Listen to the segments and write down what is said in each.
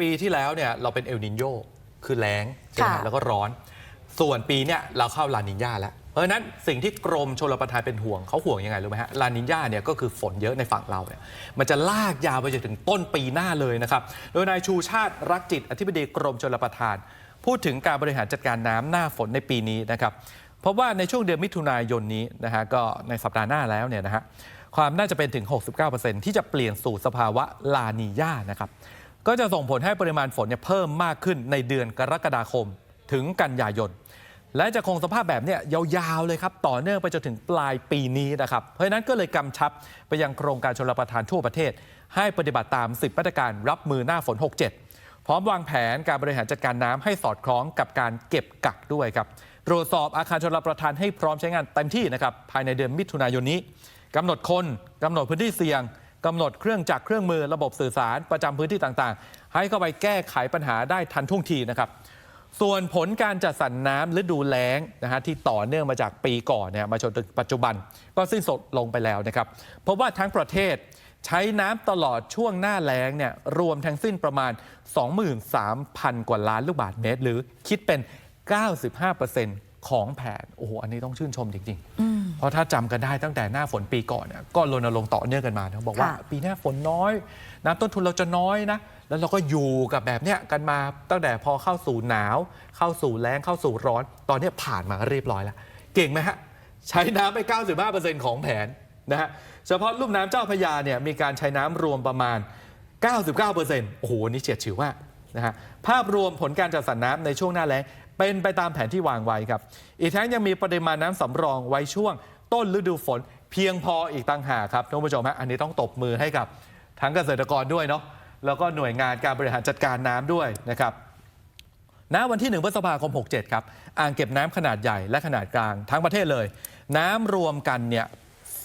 ปีที่แล้วเนี่ยเราเป็นเอลนินโยคือแล้งใช่ไหมฮะค่ะแล้วก็ร้อน ส่วนปีเนี่ยเราเข้าลานินญาแล้ว เพราะฉะนั้นสิ่งที่กรมชลประทานเป็นห่วงเขาห่วงยังไงรู้ไหมฮะลานินญาเนี่ยก็คือฝนเยอะในฝั่งเราเนี่ยมันจะลากยาวไปจนถึงต้นปีหน้าเลยนะครับโดยนายชูชาติรักจิตอธิบดีกรมชลประทาน พูดถึงการบริหารจัดการน้ำหน้าฝนในปีนี้นะครับเพราะว่าในช่วงเดือนมิถุนายนนี้นะฮะก็ในสัปดาห์หน้าแล้วเนี่ยนะฮะความน่าจะเป็นถึง 69%ที่จะเปลี่ยนสู่สภาวะลานีญานะครับ ก็จะส่งผลให้ปริมาณฝนเนี่ยเพิ่มมากขึ้นในเดือนกรกฎาคมถึงกันยายน และจะคงสภาพแบบเนี้ยยาวๆเลยครับ ต่อเนื่องไปจนถึงปลายปีนี้นะครับ เพราะฉะนั้นก็เลยกำชับไปยังโครงการชลประทานทั่วประเทศ ให้ปฏิบัติตาม 10มาตรการรับมือหน้าฝน 67 พร้อมวางแผนการบริหารจัดการน้ำให้สอดคล้องกับการเก็บกักด้วยครับตรวจสอบอาคารชลประทานให้พร้อมใช้งานเต็มที่นะครับภายในเดือนมิถุนายนนี้กำหนดคนกำหนดพื้นที่เสี่ยง กำหนดเครื่องจักรเครื่องมือระบบสื่อสารประจำพื้นที่ต่างๆ ให้เข้าไปแก้ไขปัญหาได้ทันท่วงทีนะครับ ส่วนผลการจัดสรรน้ำฤดูแล้งนะฮะที่ต่อเนื่องมาจากปีก่อนเนี่ยมาจนถึงปัจจุบันก็สิ้นสุดลงไปแล้วนะครับ เพราะว่าทั้งประเทศใช้น้ำตลอดช่วงหน้าแล้งเนี่ยรวมทั้งสิ้นประมาณ 23,000 กว่าล้านลูกบาศก์เมตร หรือคิดเป็น 95%ของแผน โอ้โห อันนี้ต้องชื่นชมจริง ๆ เพราะถ้าจำกันได้ตั้งแต่หน้าฝนปีก่อนเนี่ยก็รณรงค์ต่อเนื่องกันมานะบอกว่าค่ะปีหน้าฝนน้อย น้ำต้นทุนเราจะน้อยนะแล้วเราก็อยู่กับแบบเนี้ยกันมาตั้งแต่พอเข้าสู่หนาว เข้าสู่แล้งเข้าสู่ร้อน ตอนเนี้ยผ่านมาเรียบร้อยแล้ว เก่งไหมฮะใช้น้ำไป 95%ของแผนนะฮะเฉพาะลุ่มน้ำเจ้าพระยาเนี่ยมีการใช้น้ำรวมประมาณ 99%โอ้โหนี่เฉียดฉิวมากนะฮะภาพรวมผลการจัดสรรน้ำในช่วงหน้าแล้ง เป็นไปตามแผนที่วางไว้ครับ อีกทั้งยังมีปริมาณน้ำสำรองไว้ช่วง ต้นฤดูฝนเพียงพออีกต่างหากครับท่านผู้ชมฮะอันนี้ต้องตบมือให้กับทั้งเกษตรกรด้วยเนาะแล้วก็หน่วยงานการบริหารจัดการน้ำด้วยนะครับณวันที่1พฤษภาคม 67 ครับ อ่างเก็บน้ำขนาดใหญ่และขนาดกลางทั้งประเทศเลย น้ำรวมกันเนี่ย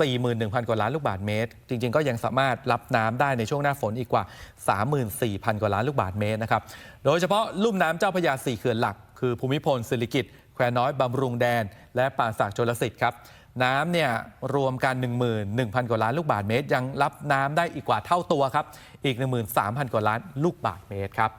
41,000 กว่าล้านลูกบาศก์เมตร จริง ๆ ก็ยังสามารถรับน้ำได้ในช่วงหน้าฝนอีกกว่า 34,000 กว่าล้านลูกบาศก์เมตรนะครับ โดยเฉพาะลุ่มน้ำเจ้าพระยา 4 เขื่อนหลัก คือภูมิพลสิริกิตแควน้อยบำรุงแดน และป่าสักชลสิทธิ์ครับ น้ำเนี่ยรวมกัน 11,000 กว่าล้านลูกบาศก์เมตร ยังรับน้ำได้อีกกว่าเท่าตัวครับ อีก 13,000 กว่าล้านลูกบาศก์เมตรครับ